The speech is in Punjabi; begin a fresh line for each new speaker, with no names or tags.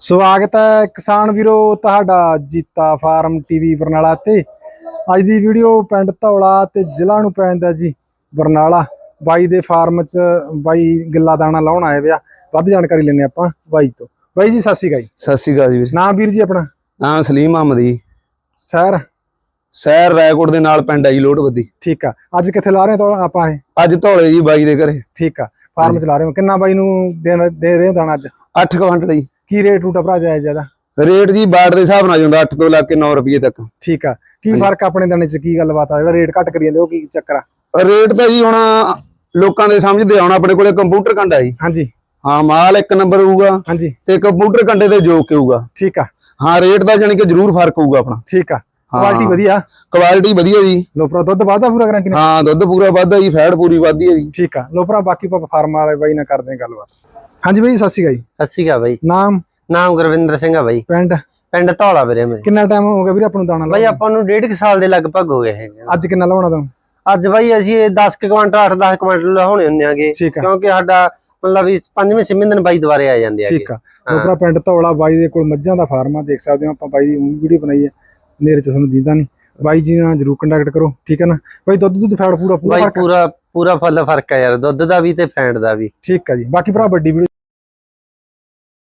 ਸਵਾਗਤ ਹੈ ਕਿਸਾਨ ਵੀਰੋ ਤੁਹਾਡਾ ਜੀਤਾ ਫਾਰਮ ਟੀਵੀ ਬਰਨਾਲਾ ਤੇ। ਅੱਜ ਦੀ ਵੀਡੀਓ ਪਿੰਡ ਧੌਲਾ ਤੇ ਜ਼ਿਲ੍ਹਾ ਨੂੰ ਪੈਂਦਾ ਜੀ ਬਰਨਾਲਾ। ਬਾਈ ਦੇ ਫਾਰਮ 'ਚ ਬਾਈ ਗਿੱਲਾ ਦਾਣਾ ਲਾਉਣ ਆਏ ਵਿਆ ਵੱਧ ਜਾਣਕਾਰੀ ਲੈਣੇ ਆਪਾਂ ਬਾਈ ਤੋਂ। ਬਾਈ ਜੀ ਸਤਿ ਸ਼੍ਰੀ ਅਕਾਲ ਜੀ।
ਸਤਿ ਸ਼੍ਰੀ ਅਕਾਲ ਜੀ ਵੀਰ।
ਨਾਮ ਵੀਰ ਜੀ ਆਪਣਾ?
ਨਾਮ ਸਲੀਮ ਅਹਿਮਦ ਜੀ।
ਸਰ
ਸ਼ਹਿਰ ਰੈਕੋਰਡ ਦੇ ਨਾਲ ਪਿੰਡ ਹੈ ਜੀ ਲੋਟਵੱਦੀ
ਠੀਕ ਆ। ਅੱਜ ਕਿੱਥੇ ਲਾ ਰਹੇ ਤੋਂ ਆਪਾਂ ਇਹ?
ਅੱਜ ਧੌਲੇ ਜੀ ਬਾਈ ਦੇ ਘਰੇ।
ਠੀਕ ਆ। ਫਾਰਮ 'ਚ ਲਾ ਰਹੇ ਹੋ। ਕਿੰਨਾ ਬਾਈ ਨੂੰ ਦੇ ਰਹੇ ਦਾਣਾ ਅੱਜ?
8 ਕੁਇੰਟਲ ਜੀ।
ਕੀ ਰੇਟ ਰੂਟ ਆ ਭਰਾ ਜਾਇਜ਼ ਜ਼ਿਆਦਾ?
ਰੇਟ ਜੀ ਬਾੜ ਦੇ ਹਿਸਾਬ ਨਾਲ ਜਾਂਦਾ 8 ਤੋਂ ਲੱਗ ਕੇ 9 ਰੁਪਏ ਤੱਕ।
ਠੀਕ ਆ। ਕੀ। ਫ਼ਰਕ ਆਪਣੇ ਦਾਣੇ 'ਚ? ਕੀ ਗੱਲਬਾਤ ਆ? ਜਿਹੜਾ ਰੇਟ ਘੱਟ ਕਰੀ ਜਾਂਦੇ ਉਹ ਕੀ ਚੱਕਰ ਆ?
ਰੇਟ ਤਾਂ ਜੀ ਹੁਣ ਲੋਕਾਂ ਦੇ ਸਮਝਦੇ ਆਉਣ ਆਪਣੇ ਕੋਲੇ ਕੰਪਿਊਟਰ ਕੰਡਾ ਜੀ।
ਹਾਂਜੀ।
ਹਾਂ ਮਾਲ ਇੱਕ ਨੰਬਰ ਹੋਊਗਾ
ਹਾਂਜੀ।
ਤੇ ਕੰਪਿਊਟਰ ਕੰਡੇ ਤੇ ਜੋਕ ਹੋਊਗਾ।
ਠੀਕ ਆ।
ਹਾਂ ਰੇਟ ਦਾ ਜਾਨੀ ਕਿ ਜ਼ਰੂਰ ਫ਼ਰਕ ਹੋਊਗਾ ਆਪਣਾ।
ਠੀਕ ਆ। ਕੁਆਲਿਟੀ ਵਧੀਆ।
ਕੁਆਲਿਟੀ ਵਧੀਆ ਜੀ।
ਲੋਪਰਾ ਦੁੱਧ ਵਾਧਾ ਪੂਰਾ ਗਰੰਟੀ ਨਾਲ
ਹਾਂ ਦੁੱਧ ਪੂਰਾ ਵੱਧਦਾ ਜੀ ਫੈਟ ਪੂਰੀ ਵੱਧਦੀ ਹੈ ਜੀ।
ਠੀਕ ਆ। ਲੋਪਰਾ ਬਾਕੀ ਆਪਾਂ ਫਾਰਮ ਵਾਲੇ ਬਾਈ ਨਾਲ ਕਰਦੇ ਗੱਲਬਾਤ। ਹਾਂਜੀ ਬਾਈ ਸਤਿ ਸ਼੍ਰੀ ਅਕਾਲ ਜੀ।
ਸਤਿ ਸ਼੍ਰੀ ਅਕਾਲ ਬਾਈ।
ਨਾਮ?
ਨਾਮ ਗੁਰਵਿੰਦਰ ਸਿੰਘ ਆ ਬਾਈ।
ਪਿੰਡ?
ਪਿੰਡ ਧੌਲਾ ਵੀਰੇ ਮੇਰੇ।
ਕਿੰਨਾ ਟਾਈਮ ਹੋ ਗਿਆ ਵੀਰੇ ਆਪਾਂ ਨੂੰ ਦਾਣਾ
ਬਾਈ ਆਪਾਂ ਨੂੰ ਡੇਢ ਕੁ ਸਾਲ ਦੇ ਲਗਭਗ ਹੋ ਗਏ ਹੈਗੇ
ਅੱਜ ਕਿੰਨਾ ਲਾਉਣਾ ਤੁਹਾਨੂੰ?
ਅੱਜ ਬਾਈ ਅਸੀਂ ਇਹ 10 ਕੁ ਕੁਆਂਟਲ 8-10 ਕੁਆਂਟਲ ਲਾਉਣੇ ਹੁੰਦੇ ਆਗੇ।
ਆ।
ਕਿਉਂਕਿ ਸਾਡਾ ਮਤਲਬ ਵੀ ਪੰਜਵੇਂ ਛੇਵੇਂ ਦਿਨ ਬਾਈ ਦੁਬਾਰੇ ਆ ਜਾਂਦੇ ਆਗੇ।
ਠੀਕ ਆ। ਲੋਪਰਾ ਪਿੰਡ ਧੌਲਾ ਬਾਈ ਦੇ ਕੋਲ ਮੱਝਾਂ ਦਾ ਫਾਰਮ ਆ ਦੇਖ ਸਕਦੇ ਹੋ ਆਪਾਂ ਬਾਈ ਦੀ ਵੀਡੀਓ ਬਣਾਈ ਹੈ ਨੇਰੇ ਚ ਤੁਹਾਨੂੰ ਦਿੰਦਾ ਨਹੀਂ ਬਾਈ ਜੀ ਨਾਲ ਜਰੂਰ ਕੰਟੈਕਟ ਕਰੋ ਠੀਕ ਹੈ ਨਾ? ਬਾਈ ਦੁੱਧ ਦੁੱਧ ਫੈੜ ਪੂਰਾ ਪੂਰਾ
ਬਾਈ
ਫ਼ਰਕ ਆ?
ਪੂਰਾ ਪੂਰਾ ਫੁੱਲ ਫ਼ਰਕ ਆ ਯਾਰ ਦੁੱਧ ਦਾ ਵੀ ਤੇ ਫੈਂਟ ਦਾ ਵੀ।
ਠੀਕ ਆ ਜੀ। ਬਾਕੀ ਭਰਾ ਵੱਡੀ